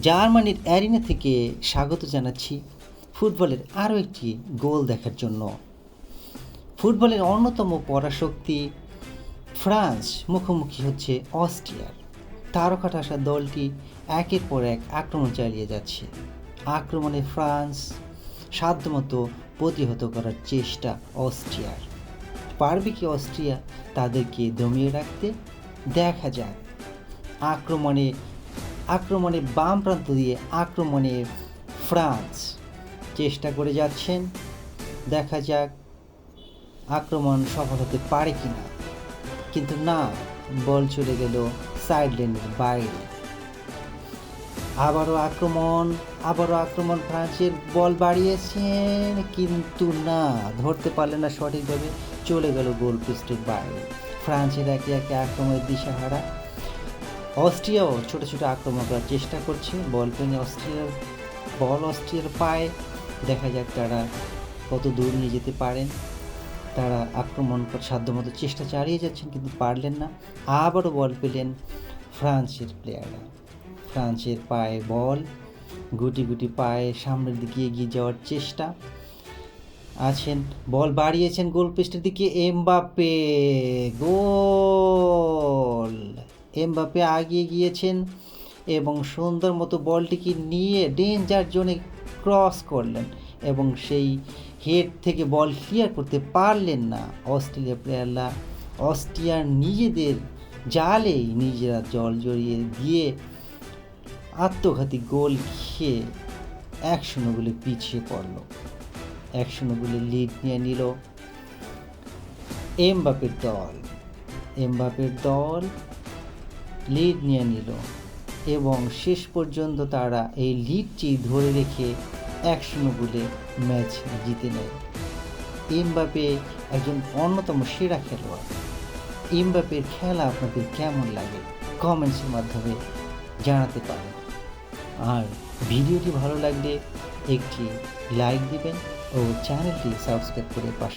জার্মানির অ্যারিনা থেকে স্বাগত জানাচ্ছি ফুটবলের আরও একটি গোল দেখার জন্য। ফুটবলের অন্যতম পরাশক্তি ফ্রান্স মুখোমুখি হচ্ছে অস্ট্রিয়ার। তারকাটা আসা দলটি একের পর এক আক্রমণ চালিয়ে যাচ্ছে। আক্রমণে ফ্রান্স সাধ্যমতো প্রতিহত করার চেষ্টা অস্ট্রিয়ার। পারবে কি অস্ট্রিয়া? তাদেরকে দমিয়ে রাখতে দেখা যাক। আক্রমণে আক্রমণে বাম প্রান্ত দিয়ে আক্রমণে ফ্রান্স। চেষ্টা করে যাচ্ছেন। দেখা যাক আক্রমণ সফল হতে পারে কি না কিন্তু না, বল চলে গেল সাইড লাইনের বাইরে। আবারও আক্রমণ আবারও আক্রমণ, ফ্রান্সের বল বাড়িয়েছেন, কিন্তু না, ধরতে পারলেন না সঠিকভাবে। চলে গেল গোল পোস্টের বাইরে। ফ্রান্সের একে একে আক্রমণের দিশাহারা। অস্ট্রিয়াও ছোট ছোট আক্রমণ করার চেষ্টা করছে বল পেনে অস্ট্রিয়ার বল অস্ট্রিয়ার পায়ে। দেখা যাক তারা কত দূর নিয়ে যেতে পারেন। তারা আক্রমণ সাধ্যমতো চেষ্টা চালিয়ে যাচ্ছেন, কিন্তু পারলেন না। আবারও বল পেলেন ফ্রান্সের প্লেয়াররা ফ্রান্সের পায়ে বল, গুটি গুটি পায়ে সামনের দিকে এগিয়ে যাওয়ার চেষ্টা। আছেন, বল বাড়িয়েছেন গোল পোস্টের দিকে এমবাপে গোল! এমবাপে আগিয়ে গিয়েছেন এবং সুন্দর মতো বলটিকে নিয়ে ডেঞ্জার জোনে ক্রস করলেন এবং সেই হেড থেকে বল ক্লিয়ার করতে পারলেন না। অস্ট্রেলিয়া প্লেয়াররা অস্ট্রিয়ার নিজেদের জালেই নিজেরা জল জড়িয়ে দিয়ে আত্মঘাতী গোল খেয়ে এক পিছিয়ে পড়ল। এক শূন্য লিড নিয়ে নিল এমবাপের দল। এমবাপের দল লিড নিয়ে নিল এবং শেষ পর্যন্ত তারা এই লিডটি ধরে রেখে এক শূন্য গোলে ম্যাচ জিতে নেয়। এমবাপে একজন অন্যতম সেরা খেলোয়াড়। এমবাপের খেলা আপনাদের কেমন লাগে কমেন্টসের মাধ্যমে জানাতে পারেন। আর ভিডিওটি ভালো লাগলে একটি লাইক দিবেন ও চ্যানেলটি সাবস্ক্রাইব করে পাশে